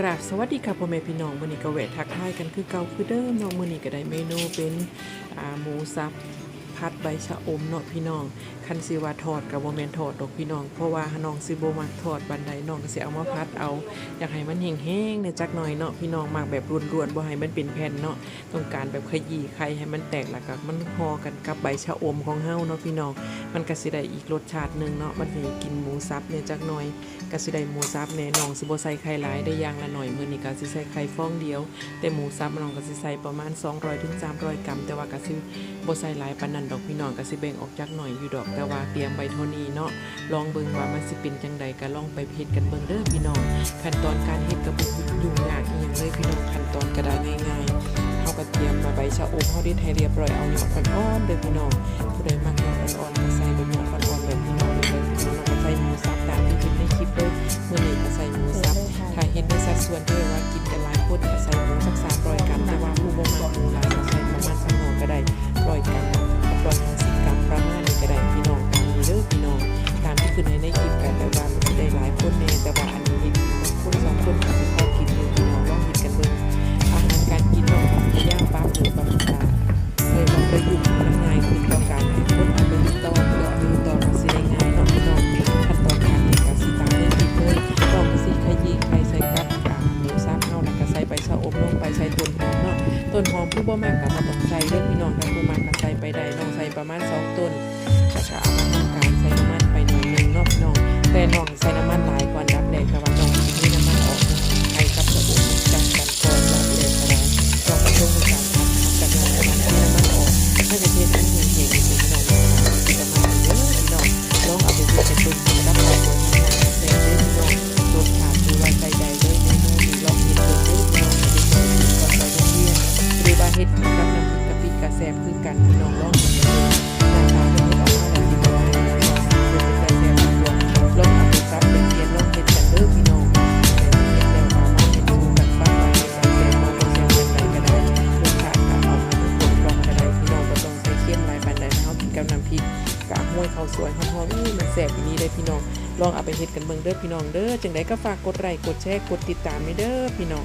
กราบสวัสดีค่ะพ่อแม่พี่น้องมื้อนี้ก็แวะทักทายกันคือเก่าคือเดิมเนาะมื้อนี้ก็ได้เมนูเป็นหมูสับ ผัดใบชะอมเนาะพี่น้อง คันสิว่าทอดกับบ่แม่นทอดดอกพี่น้อง เพราะว่าน้องสิบ่มักทอดบันไดน้องก็สิเอามาผัดเอา อยากให้มันแห้งๆเนี่ยจักหน่อยเนาะพี่น้องมักแบบรวนๆบ่ให้มันเป็นแผ่นเนาะต้องการแบบขยี้ไข่ให้มันแตกแล้วก็มันห่อกันกับใบชะอมของเฮาเนาะพี่น้อง มันก็สิได้อีกรสชาติหนึงเนาะบัดนี้กินหมูสับเนี่ยจักหน่อยก็สิได้หมูสับแน่น้องสิบ่ใส่ไข่หลายได้อย่างละหน่อยมื้อนี้ก็สิใส่ไข่ฟองเดียว แต่หมูสับน้องก็สิใส่ประมาณ200ถึง300 กรัม แต่ว่าก็สิบ่ใส่หลายปานนั้นดอกพี่น้องก็สิแบ่งออกจักหน่อยอยู่ดอกแต่ว่าเตรียมไว้เท่านี้เนาะลองเบิ่งว่ามันสิเป็นจังใดก็ลองไปเฮ็ดกันเบิ่งเด้อพี่น้องขั้นตอนการเฮ็ดก็บ่ยุ่งยากอีหยังเลยพี่น้องขั้นตอนก็ได้ง่ายๆเฮาก็เตรียมมาใบชะอมเฮาดิดให้เรียบร้อยเอาหยอดอ่อนๆเด้อพี่น้องผู้ใดมักหยอดอ่อนๆก็ใส่ใบหยอดอ่อนๆแบบพี่น้องเลยพี่น้องก็ใส่หมูสับตามที่เห็นในคลิปเลยมื้อนี้ก็ใส่หมูสับถ้าเห็นในสัดส่วนที่ว่ากินกันหลายคนก็ใส่หมูสักสามร้อยกรัมแต่ว่าผู้ ต้นหอมผู้บ่มากกับ่ต้องใส่เด้อพี่น้องถ้าผู้มากก็ใส่ไปได้ลองใส่ประมาณสองต้นแล้วก็เอามาทำการใส่น้ำมันไปหน่อยหนึงนอกน้องแต่น้องใส่น้ำมันหลายก่อนนะ เฮ็ดกับน้ำพริกกะปิกะแซ่บคือกันพี่น้องลองดกันเบิ่งหน้าตาเป็นออกมาแล้วสิบ่ได้เป็นกะแซ่บลองลองเอาไปซับเป็นเทียนลองเฮ็ดกันเด้อพี่น้องเฮ็ดแล้วก็มาเฮ็ดสู่กันฟังว่าเฮ็ดกันแซบบ่บ่แซบจังใดก็ได้รสชาติก็เอามาทุกคนลองก็ได้พี่น้องบ่ต้องใส่เค็มลายปานใดถ้าเฮากินกับน้ำพริกกากห้วยข้าวสวยหอมๆอู้มันแซ่บอีนี้เด้พี่น้องลองเอาไปเฮ็ดกันเบิ่งเด้อพี่น้องเด้อจังไดก็ฝากกดไลค์กดแชร์กดติดตามให้เด้อพี่น้อง